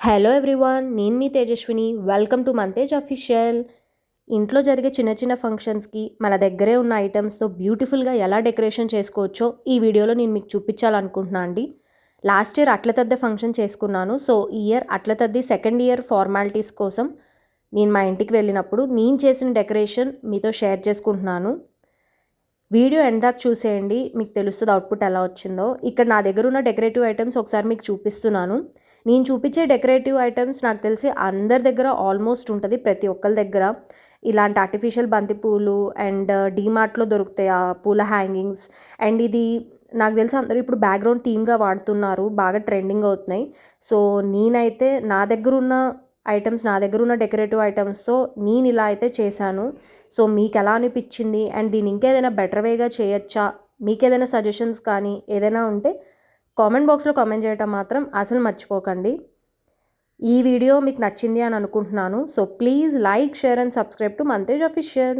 Hello everyone నేను మీ Tejaswini. Welcome to Mantej official ఇంట్లో జరిగే చిన్న చిన్న ఫంక్షన్స్కి మన దగ్గరే ఉన్న ఐటమ్స్తో బ్యూటిఫుల్గా ఎలా డెకరేషన్ చేసుకోవచ్చో ఈ వీడియోలో నేను మీకు చూపించాలనుకుంటున్నాను అండి. లాస్ట్ ఇయర్ అట్లతద్ది ఫంక్షన్ చేసుకున్నాను. సో ఈ year Atlataddi second year formalities కోసం నేను మా ఇంటికి వెళ్ళినప్పుడు నేను చేసిన డెకరేషన్ మీతో షేర్ చేసుకుంటున్నాను. వీడియో ఎండ్ దాకా చూసేయండి. మీకు తెలుస్తుంది అవుట్పుట్ ఎలా వచ్చిందో. ఇక్కడ నా దగ్గర ఉన్న డెకరేటివ్ ఐటమ్స్ ఒకసారి మీకు చూపిస్తున్నాను. నేను చూపించే డెకరేటివ్ ఐటమ్స్ నాకు తెలిసి అందరి దగ్గర ఆల్మోస్ట్ ఉంటుంది ప్రతి ఒక్కరి దగ్గర. ఇలాంటి ఆర్టిఫిషియల్ బంతి పూలు అండ్ uh, డీమార్ట్లో దొరుకుతాయి ఆ పూల హ్యాంగింగ్స్ అండ్ ఇది నాకు తెలిసి అందరూ ఇప్పుడు బ్యాక్గ్రౌండ్ థీమ్గా వాడుతున్నారు బాగా ట్రెండింగ్ అవుతున్నాయి. సో నేనైతే నా దగ్గర ఉన్న ఐటమ్స్ నా దగ్గర ఉన్న డెకరేటివ్ ఐటమ్స్తో నేను ఇలా అయితే చేశాను. సో మీకు ఎలా అనిపించింది? అండ్ దీన్ని ఇంకేదైనా బెటర్ వేగా చేయొచ్చా? మీకు ఏదైనా సజెషన్స్ కానీ ఏదైనా ఉంటే కామెంట్ బాక్స్లో కామెంట్ చేయటం మాత్రం అసలు మర్చిపోకండి. ఈ వీడియో మీకు నచ్చింది అని అనుకుంటున్నాను. So please like share and subscribe to Mantej official.